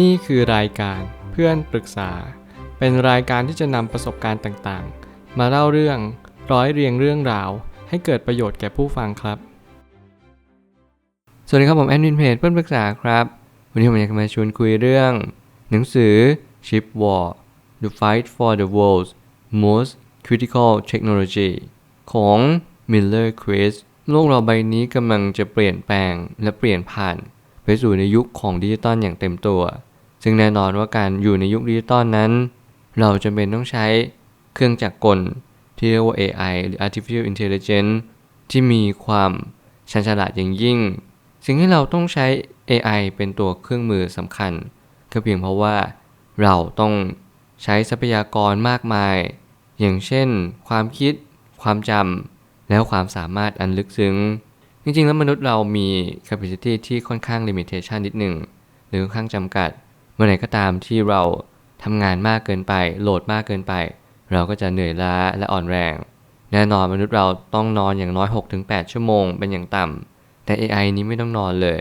นี่คือรายการเพื่อนปรึกษา เป็นรายการที่จะนำประสบการณ์ต่างๆ มาเล่าเรื่องร้อยเรียงเรื่องราว ให้เกิดประโยชน์แก่ผู้ฟังครับ สวัสดีครับผมแอดมินเพจเพื่อนปรึกษาครับ วันนี้ผมอยากจะมาชวนคุยเรื่อง หนังสือ Ship War The Fight for the World's Most Critical Technology ของ Miller Quist โลกเราใบนี้กำลังจะเปลี่ยนแปลงและเปลี่ยนผ่าน ไปสู่ในยุคของดิจิตอลอย่างเต็มตัว ซึ่งแน่นอนว่าการอยู่ในยุคดิจิตอลนั้น เราจำเป็นต้องใช้เครื่องจักรกลที่เรียกว่า AI หรือ Artificial Intelligence ที่มีความชันฉลาดอย่างยิ่ง สิ่งที่เราต้องใช้ AI เป็นตัวเครื่องมือสำคัญ ก็เพียงเพราะว่าเราต้องใช้ทรัพยากรมากมาย อย่างเช่น ความคิด ความจำ แล้วความสามารถอันลึกซึ้ง จริงๆ แล้วมนุษย์เรามี capacity ที่ค่อนข้าง limitation นิดหนึ่งหรือค่อนข้างจำกัด เมื่อไหร่ก็ตามที่เราทำงานมากเกินไป โหลดมากเกินไป เราก็จะเหนื่อยล้าและอ่อนแรง แน่นอนมนุษย์เราต้องนอนอย่างน้อย 6-8 ชั่วโมงเป็นอย่างต่ำแต่ AI นี้ไม่ต้องนอนเลย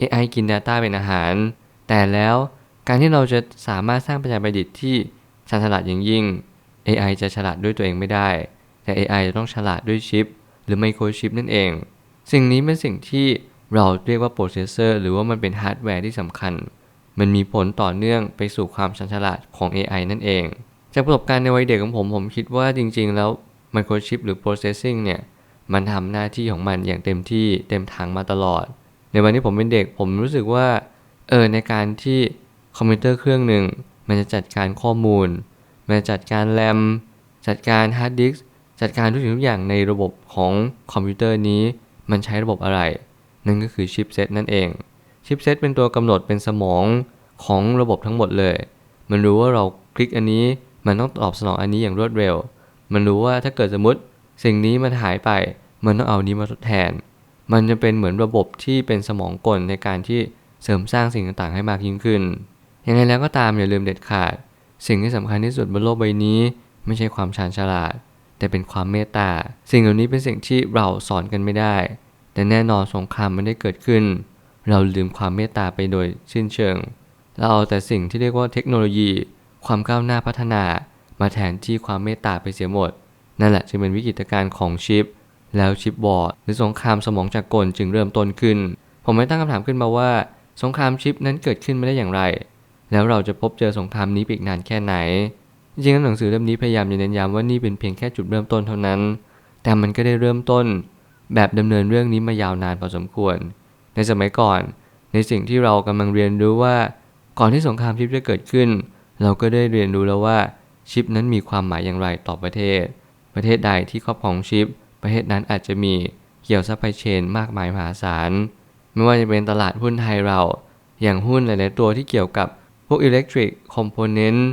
AI กิน Data เป็นอาหาร แต่แล้วการที่เราจะสามารถสร้างปัญญาประดิษฐ์ที่ชาญฉลาดอย่างยิ่ง AI จะฉลาดด้วยตัวเองไม่ได้ แต่ AI จะต้องฉลาดด้วยชิป หรือไมโครชิปนั่นเอง สิ่งนี้เป็นสิ่งที่เราเรียกว่าโปรเซสเซอร์หรือว่ามันเป็นฮาร์ดแวร์ที่สำคัญ มันมีผลต่อเนื่องไปสู่ความชันฉลาดของ AI นั่นเอง จากประสบการณ์ในวัยเด็กของผม ผมคิดว่าจริง ๆ แล้วไมโครชิปหรือ processing เนี่ย มันทำหน้าที่ของมันอย่างเต็มที่เต็มถังมาตลอด ในวันที่ผมเป็นเด็กผมรู้สึกว่าเออในการที่คอมพิวเตอร์เครื่องหนึ่ง มันจะจัดการข้อมูล มันจะจัดการแรมจัดการฮาร์ดดิสก์จัดการทุกสิ่งทุกอย่างในระบบของคอมพิวเตอร์นี้ มันใช้ระบบอะไร นั่นก็คือชิปเซตนั่นเอง ชิปเซตเป็นตัวกำหนดเป็นสมองของระบบทั้งหมดเลย มันรู้ว่าเราคลิกอันนี้ มันต้องตอบสนองอันนี้อย่างรวดเร็ว มันรู้ว่าถ้าเกิดสมมติสิ่งนี้มันหายไป มันต้องเอานี้มาทดแทน มันจะเป็นเหมือนระบบที่เป็นสมองกลในการที่เสริมสร้างสิ่งต่างๆ ให้มากยิ่งขึ้น ยังไงแล้วก็ตามอย่าลืมเด็ดขาด สิ่งที่สำคัญที่สุดบนโลกใบนี้ ไม่ใช่ความชาญฉลาด แต่เป็นความเมตตา สิ่งเหล่านี้เป็นสิ่งที่เราสอนกันไม่ได้ แต่แน่นอนสงครามมันได้เกิดขึ้น เราลืมความเมตตาไปโดยสิ้นเชิง เราเอาแต่สิ่งที่เรียกว่าเทคโนโลยี ความก้าวหน้าพัฒนา มาแทนที่ความเมตตาไปเสียหมด นั่นแหละจึงเป็นวิกฤตการณ์ของชิป แล้วชิปบอร์ดหรือสงครามสมองจากกลจึงเริ่มต้นขึ้น ผมไม่ตั้งคำถามขึ้นมาว่า สงครามชิปนั้นเกิดขึ้นมาได้อย่างไร แล้วเราจะพบเจอสงครามนี้อีกนานแค่ไหน จริงๆแล้วหนังสือเล่มนี้พยายามจะเน้นย้ำว่านี่เป็นเพียงแค่จุดเริ่มต้นเท่านั้น แต่มันก็ได้เริ่มต้น แบบดำเนินเรื่องนี้มายาวนานพอสมควร ในสมัยก่อน ในสิ่งที่เรากำลังเรียนรู้ว่า ก่อนที่สงครามชิปจะเกิดขึ้น เราก็ได้เรียนรู้แล้วว่าชิปนั้นมีความหมายอย่างไรต่อประเทศ ประเทศใดที่ครอบครองชิป ประเทศนั้นอาจจะมีเกี่ยวซัพพลายเชนมากมายมหาศาล ไม่ว่าจะเป็นตลาดหุ้นไทยเรา อย่างหุ้นหลาย ๆ ตัวที่เกี่ยวกับพวกอิเล็กทริกคอมโพเนนต์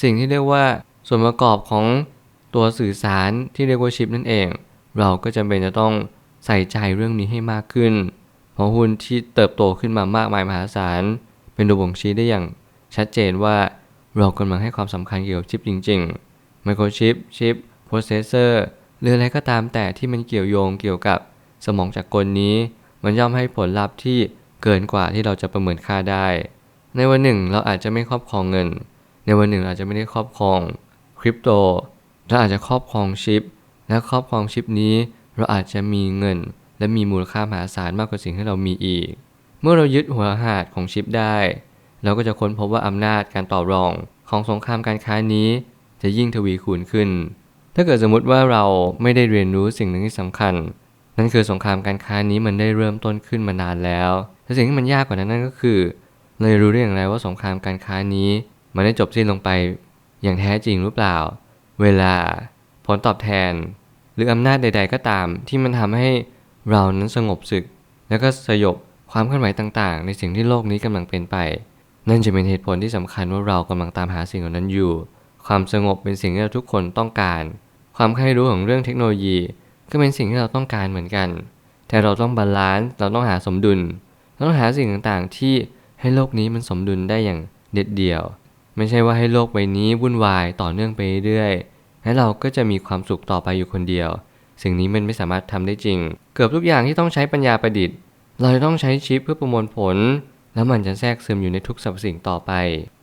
สิ่งที่เรียกว่าส่วนประกอบของตัวสื่อสารที่เรียกว่าชิปนั่นเอง เราก็จำเป็นจะต้องใส่ใจเรื่องนี้ให้มากขึ้น เพราะหุ้นที่เติบโตขึ้นมามากมายมหาศาล เป็นตัวบ่งชี้ได้อย่างชัดเจนว่าเรากำลังให้ความสำคัญเกี่ยวกับชิปจริงๆ ไมโครชิป ชิป โปรเซสเซอร์ หรืออะไรก็ตามแต่ที่มันเกี่ยวโยงเกี่ยวกับสมองจากกลนี้ มันย่อมให้ผลลัพธ์ที่เกินกว่าที่เราจะประเมินค่าได้ ในวันหนึ่งเราอาจจะไม่ครอบครองเงิน ในวันหนึ่งอาจจะไม่ได้ครอบครองคริปโตเราอาจจะครอบครองชิป และครอบครองชิปนี้ เราอาจจะมีเงิน และมีมูลค่ามหาศาลมากกว่าสิ่งที่เรามีอีก เมื่อเรายึดหัวหาดของชิปได้ เราก็จะค้นพบว่าอำนาจการต่อรองของสงครามการค้านี้ จะยิ่งทวีคูณขึ้น ถ้าเกิดสมมติว่าเราไม่ได้เรียนรู้สิ่งหนึ่งที่สำคัญ นั่นคือสงครามการค้านี้มันได้เริ่มต้นขึ้นมานานแล้วแต่สิ่งที่มันยากกว่านั้นนั่นก็คือเราจะรู้ได้อย่างไรว่าสงครามการค้านี้ มันได้จบสิ้นลงไปอย่างแท้จริงหรือเปล่า เวลา ผลตอบแทน หรืออำนาจใด ๆ ก็ตาม ที่มันทำให้เรานั้นสงบศึก แล้วก็สยบความเคลื่อนไหวต่าง ๆ ในสิ่งที่โลกนี้กำลังเป็นไป นั่นจะเป็นเหตุผลที่สำคัญว่าเรากำลังตามหาสิ่งเหล่านั้นอยู่ ความสงบเป็นสิ่งที่เราทุกคนต้องการ ความใคร่รู้ของเรื่องเทคโนโลยี ก็เป็นสิ่งที่เราต้องการเหมือนกัน แต่เราต้องบาลานซ์เราต้องหาสมดุลเราต้องหาสิ่งต่างๆ ที่ให้โลกนี้มันสมดุลได้อย่างเด็ดเดี่ยว ไม่ใช่ว่าให้โลกใบนี้วุ่นวายต่อเนื่องไปเรื่อยๆและเราก็จะมีความสุขต่อไปอยู่คนเดียว สิ่งนี้มันไม่สามารถทำได้จริง เกือบทุกอย่างที่ต้องใช้ปัญญาประดิษฐ์ เราจะต้องใช้ชิปเพื่อประมวลผล แล้วมันจะแทรกซึมอยู่ในทุกสรรพสิ่งต่อไป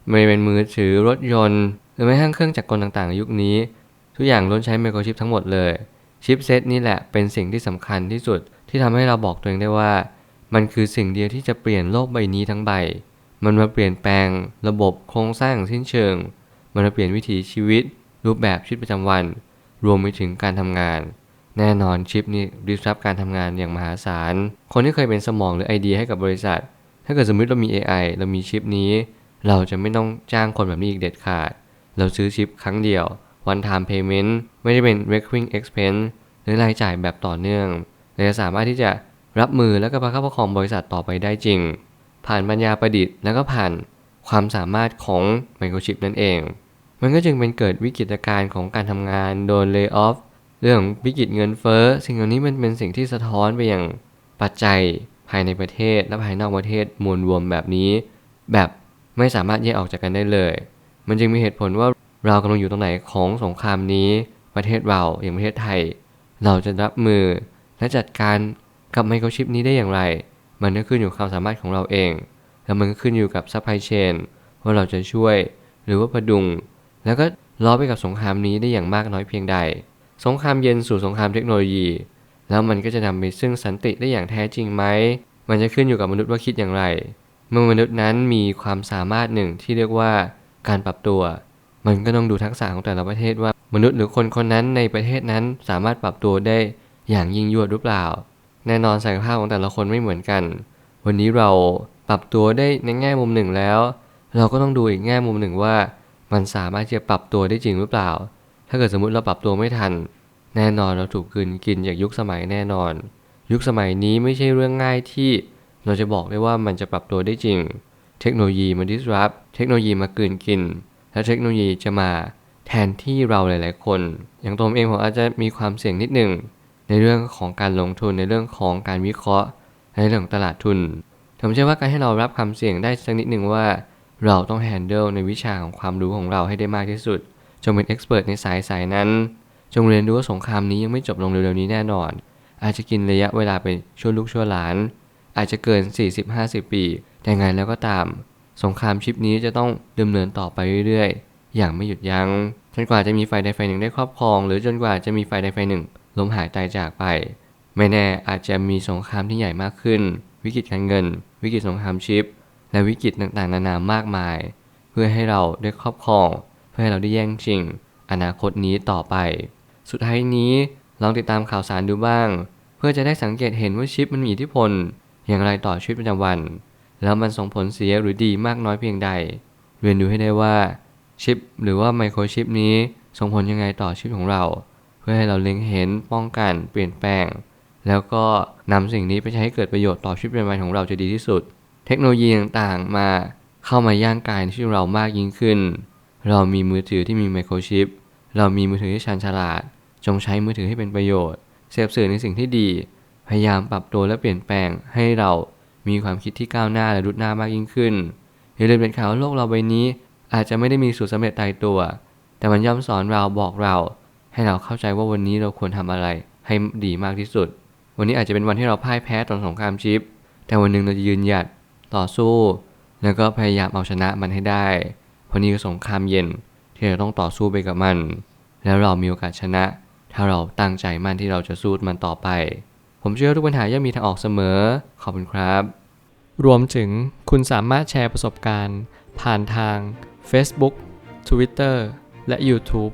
ไม่ว่าเป็นมือถือรถยนต์ หรือแม้กระทั่งเครื่องจักรกลต่างๆในยุคนี้ ทุกอย่างล้วนใช้ไมโครชิปทั้งหมดเลย ชิปเซตนี่แหละเป็นสิ่งที่สำคัญที่สุดที่ทำให้เราบอกตัวเองได้ว่า มันคือสิ่งเดียวที่จะเปลี่ยนโลกใบนี้ทั้งใบ มันมาเปลี่ยนแปลงระบบโครงสร้างอย่างสิ้นเชิง มันมาเปลี่ยนวิถีชีวิต รูปแบบชีวิตประจำวัน รวมไปถึงการทำงาน แน่นอนชิปนี้ดิสรับการทำงานอย่างมหาศาล คนที่เคยเป็นสมองหรือไอเดียให้กับบริษัท ถ้าเกิดสมมติเรามี AI เรามีชิปนี้ เราจะไม่ต้องจ้างคนแบบนี้อีกเด็ดขาด เราซื้อชิปครั้งเดียว one time payment ไม่ได้เป็น recurring expense หรือรายจ่ายแบบต่อเนื่องเราจะสามารถที่จะรับมือและก็ประคับประคองบริษัทต่อไปได้จริง ผ่านปัญญาประดิษฐ์แล้วก็ผ่านความสามารถของไมโครชิปนั่นเอง มันก็จึงเป็นเกิดวิกฤตการณ์ของการทำงานโดน lay off เรื่องวิกฤตเงินเฟ้อสิ่งเหล่านี้มันเป็นสิ่งที่สะท้อนไปอยังปัจจัยภายในประเทศและภายนอกประเทศมวลรวมแบบนี้ แบบไม่สามารถแยกออกจากกันได้เลย มันจึงมีเหตุผลว่าเรากำลังอยู่ตรงไหนของสงครามนี้ ประเทศเราอย่างประเทศไทย เราจะรับมือและจัดการกับไมโครชิปนี้ได้อย่างไร มันก็ขึ้นอยู่ความสามารถของเราเอง แล้วมันก็ขึ้นอยู่กับซัพพลายเชนว่าเราจะช่วย หรือว่าประดุง แล้วก็ล้อไปกับสงครามนี้ได้อย่างมากน้อยเพียงใด สงครามเย็นสู่สงครามเทคโนโลยี แล้วมันก็จะนำไปซึ่งสันติได้อย่างแท้จริงไหม มันจะขึ้นอยู่กับมนุษย์ว่าคิดอย่างไร เมื่อมนุษย์นั้นมีความสามารถหนึ่งที่เรียกว่าการปรับตัว มันก็ต้องดูทักษะของแต่ละประเทศว่ามนุษย์หรือคนคนนั้นในประเทศนั้นสามารถปรับตัวได้อย่างยิ่งยวดหรือเปล่า แน่นอนศักยภาพของแต่ละคนไม่เหมือนกัน วันนี้เราปรับตัวได้ในแง่มุมหนึ่งแล้ว เราก็ต้องดูอีกแง่มุมหนึ่งว่า มันสามารถจะปรับตัวได้จริงหรือเปล่า ถ้าเกิดสมมติเราปรับตัวไม่ทัน แน่นอนเราถูกกืนกินจากยุคสมัยแน่นอน ยุคสมัยนี้ไม่ใช่เรื่องง่ายที่เราจะบอกได้ว่ามันจะปรับตัวได้จริง เทคโนโลยีมา disrupt เทคโนโลยีมากลืนกิน และเทคโนโลยีจะมาแทนที่เราหลาย ๆ คน อย่างตัวเองผมอาจจะมีความเสี่ยงนิดหนึ่ง ในเรื่องของการลงทุนในเรื่องของการวิเคราะห์ ในเรื่องของตลาดทุนผมเชื่อว่าการให้เรารับควาเสี่ยงได้สักนิดหนึ่งว่า เราต้องแฮนเดิลในวิชาของความรู้ของเราให้ได้มากที่สุด จงเป็นเอ็กซ์เพรสในสายสายนั้น จงเรียนรู้ว่าสงครามนี้ยังไม่จบลงเร็วๆนี้แน่นอน อาจจะกินระยะเวลาไปชั่วลูกชั่วหลาน อาจจะเกิน 40-50 ปี แต่ไงแล้วก็ตาม สงครามชิปนี้จะต้องดำเนินต่อไปเรื่อยๆ อย่างไม่หยุดยัง้ง จนกว่าจะมีฝ่ายใดฝ่ายหนึ่งได้ครอบครอง หรือจนกว่าจะมีฝ่ายใดฝ่ายหนึ่ง ล้มหายตายจากไป ไม่แน่อาจจะมีสงครามที่ใหญ่มากขึ้น วิกฤตการเงิน วิกฤตสงครามชิป และวิกฤตต่างๆ นานามากมาย เพื่อให้เราได้ครอบครอง เพื่อให้เราได้แย่งชิง อนาคตนี้ต่อไป สุดท้ายนี้ลองติดตามข่าวสารดูบ้าง เพื่อจะได้สังเกตเห็นว่าชิปมันมีอิทธิพล อย่างไรต่อชีวิตประจำวัน แล้วมันส่งผลเสียหรือดีมากน้อยเพียงใดเรียนดูให้ได้ว่าชิปหรือว่าไมโครชิปนี้ส่งผลยังไงต่อชีวิตของเรา เพื่อให้เราเล็งเห็นป้องกันเปลี่ยนแปลง แล้วก็นำสิ่งนี้ไปใช้ให้เกิดประโยชน์ต่อชีวิตประจำวันของเราจะดีที่สุด เทคโนโลยีต่างๆ มาเข้ามาย่างกายในชีวิตเรามากยิ่งขึ้น เรามีมือถือที่มีไมโครชิปเรามีมือถือที่ชาญฉลาด จงใช้มือถือให้เป็นประโยชน์เสพสื่อในสิ่งที่ดี พยายามปรับตัวและเปลี่ยนแปลงให้เรามีความคิดที่ก้าวหน้าและรุดหน้ามากยิ่งขึ้นอย่าลืมเป็นข่าวโลกเราใบนี้ อาจจะไม่ได้มีสูตรสำเร็จตายตัว แต่มันย่อมสอนเราบอกเรา ให้เราเข้าใจว่าวันนี้เราควรทำอะไรให้ดีมากที่สุด วันนี้อาจจะเป็นวันที่เราพ่ายแพ้ต่อสงครามชิป แต่วันหนึ่งเราจะยืนหยัดต่อสู้ แล้วก็พยายามเอาชนะมันให้ได้ เพราะนี่คือสงครามเย็นที่เราต้องต่อสู้ไปกับมัน แล้วเรามีโอกาสชนะ ถ้าเราตั้งใจมั่นที่เราจะสู้มันต่อไป ผมเชื่อทุกปัญหาย่อมมีทางออกเสมอ ขอบคุณครับ รวมถึงคุณสามารถแชร์ประสบการณ์ ผ่านทาง Facebook Twitter และ YouTube